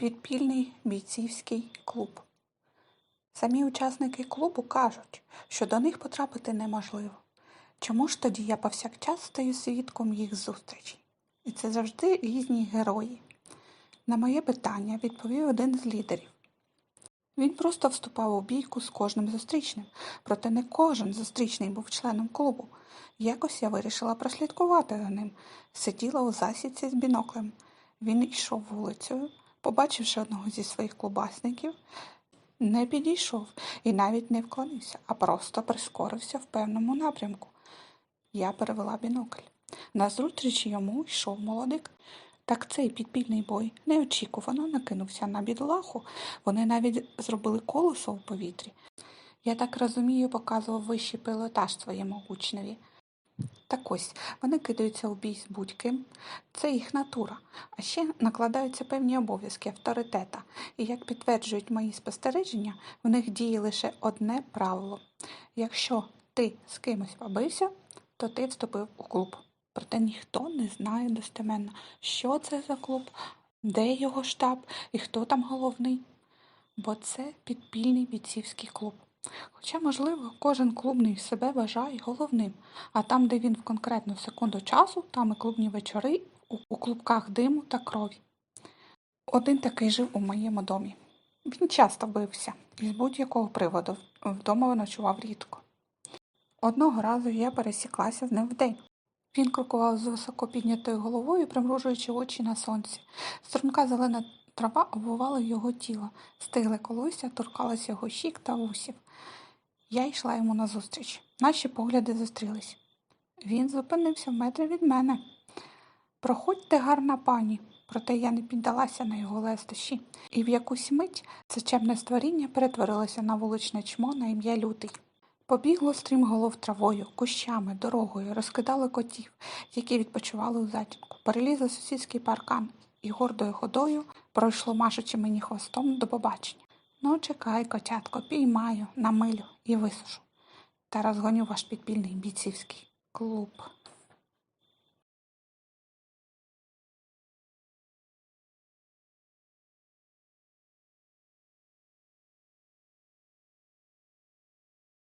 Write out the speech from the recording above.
Підпільний бійцівський клуб. Самі учасники клубу кажуть, що до них потрапити неможливо. Чому ж тоді я повсякчас стаю свідком їх зустрічей? І це завжди різні герої. На моє питання відповів один з лідерів. Він просто вступав у бійку з кожним зустрічним, проте не кожен зустрічний був членом клубу. Якось я вирішила прослідкувати за ним, сиділа у засідці з біноклем. Він йшов вулицею, побачивши одного зі своїх клубасників, не підійшов і навіть не вклонився, а просто прискорився в певному напрямку. Я перевела бінокль. Назустріч йому йшов молодик. Так цей підпільний бой неочікувано накинувся на бідолаху. Вони навіть зробили колесо у повітрі. Я так розумію, показував вищий пілотаж своєму учневі. Так ось, вони кидаються у бій з будь-ким. Це їх натура. А ще накладаються певні обов'язки авторитета. І як підтверджують мої спостереження, в них діє лише одне правило. Якщо ти з кимось побився, то ти вступив у клуб. Проте ніхто не знає достеменно, що це за клуб, де його штаб і хто там головний. Бо це підпільний бійцівський клуб. Хоча, можливо, кожен клубний себе вважає головним, а там, де він в конкретну секунду часу, там і клубні вечори у, клубках диму та крові. Один такий жив у моєму домі. Він часто бився і з будь-якого приводу вдома ночував рідко. Одного разу я пересіклася з ним вдень. Він крокував з високо піднятою головою, примружуючи очі на сонці. Струнка зелена трава обвивала його тіло, стигле колосся торкалось його щік та вусів. Я йшла йому назустріч. Наші погляди зустрілись. Він зупинився в метрі від мене. Проходьте, гарна пані, проте я не піддалася на його лестощі, і в якусь мить це чемне створіння перетворилося на вуличне чмо на ім'я Лютий. Побігло стрімголов травою, кущами, дорогою, розкидало котів, які відпочивали у затінку, перелізли сусідський паркан і гордою ходою пройшло машучи мені хвостом до побачення. Ну, чекай, котятко, піймаю, намилю і висушу. Та розгоню ваш підпільний бійцівський клуб.